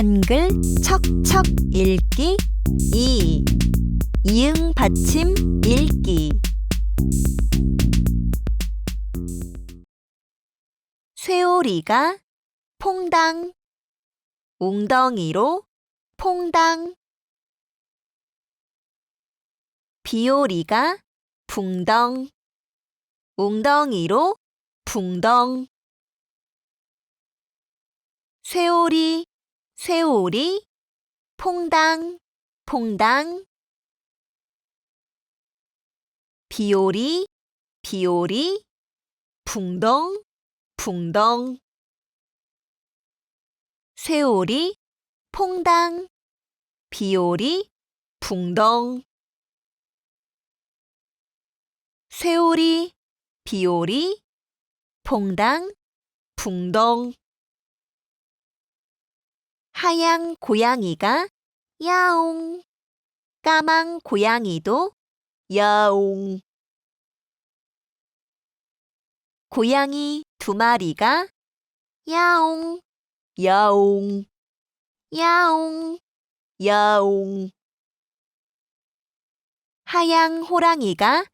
한글 척척 읽기. 2. 이응 받침 읽기. 쇠오리가 퐁당. 웅덩이로 퐁당. 비오리가 붕덩. 웅덩이로 붕덩. 쇠오리 쇠오리 퐁당 퐁당. 비오리 비오리. 붕덩 붕덩. 쇠오리 퐁당 비오리 붕덩. 쇠오리 비오리 퐁당 붕덩 하양 고양이가 야옹. 까망 고양이도 야옹. 고양이 두 마리가 야옹. 야옹. 야옹. 야옹. 하양 호랑이가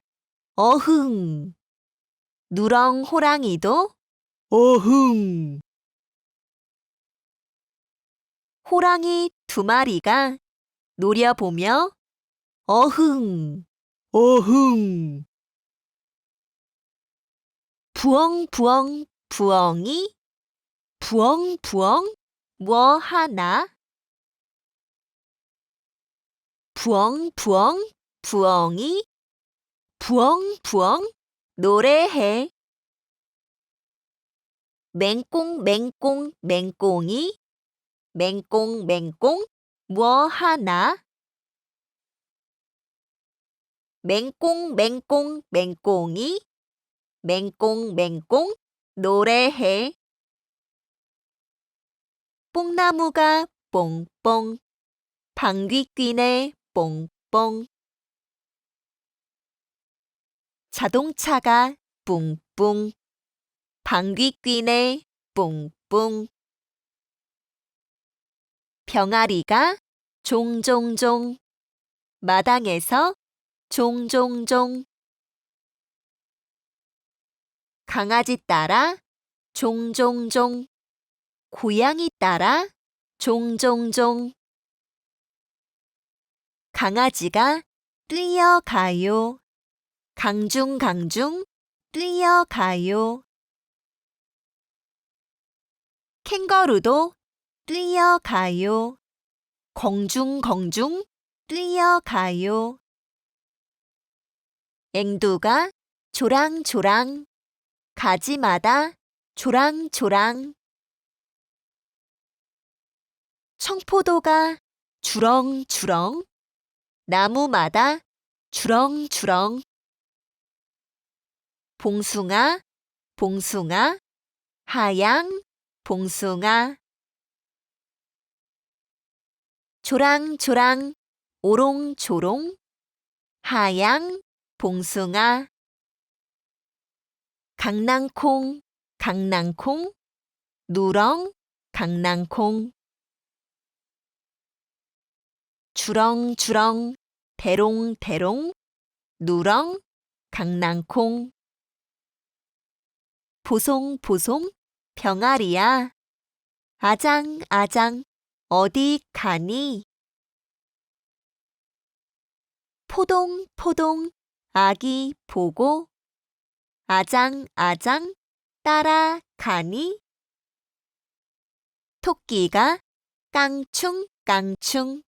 어흥. 누렁 호랑이도 어흥 호랑이 두 마리가 노려보며 어흥 어흥. 부엉부엉 부엉이 부엉부엉 뭐 하나? 부엉부엉 부엉이 부엉부엉 노래해. 맹꽁 맹꽁 맹꽁이 맹꽁 맹꽁 뭐 하나? 맹꽁 맹꽁 맹꽁이? 맹꽁 맹꽁 노래해. 뽕나무가 뽕뽕 방귀 뀌네 뽕뽕. 자동차가 뿡뿡 방귀 뀌네 뿡뿡 병아리가 종종종 마당에서 종종종 강아지 따라 종종종 고양이 따라 종종종 강아지가 뛰어가요. 강중강중 뛰어가요. 캥거루도 뛰어가요. 공중공중 뛰어가요. 앵두가 조랑조랑 가지마다 조랑조랑 청포도가 주렁주렁 나무마다 주렁주렁 봉숭아 봉숭아 하양 봉숭아 조랑조랑 오롱조롱 하양 봉숭아 강낭콩 강낭콩 누렁 강낭콩 주렁주렁 대롱대롱 누렁 강낭콩 보송보송 병아리야. 아장아장 어디 가니? 포동포동 아기 보고 아장아장 따라가니? 토끼가 깡충깡충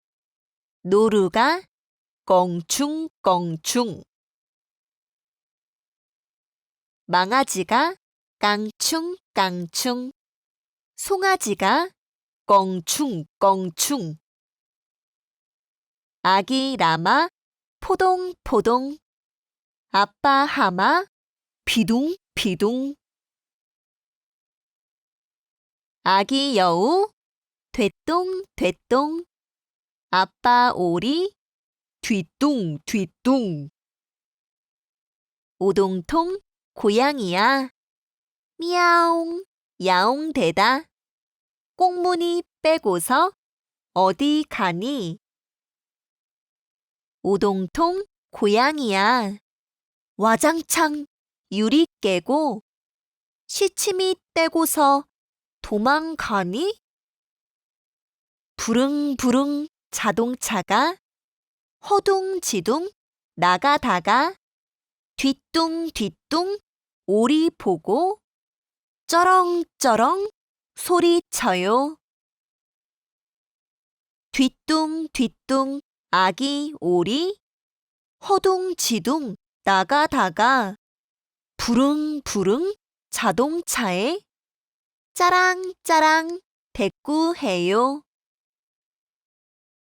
노루가 껑충껑충. 망아지가 깡충깡충 송아지가 껑충 껑충. 아기 라마 포동 포동. 아빠 하마 비둥 비둥. 아기 여우 되똥 되똥 아빠 오리 뒤뚱 뒤뚱 오동통 고양이야. 미야옹 야옹 대다 꽁무니 빼고서 어디 가니? 오동통 고양이야. 와장창 유리 깨고 시치미 떼고서 도망가니? 부릉부릉 자동차가 허둥지둥 나가다가 뒤뚱뒤뚱 오리 보고 쩌렁쩌렁 소리쳐요. 뒤뚱뒤뚱 아기 오리 허둥지둥 나가다가 부릉부릉 자동차에 짜랑짜랑 대꾸해요.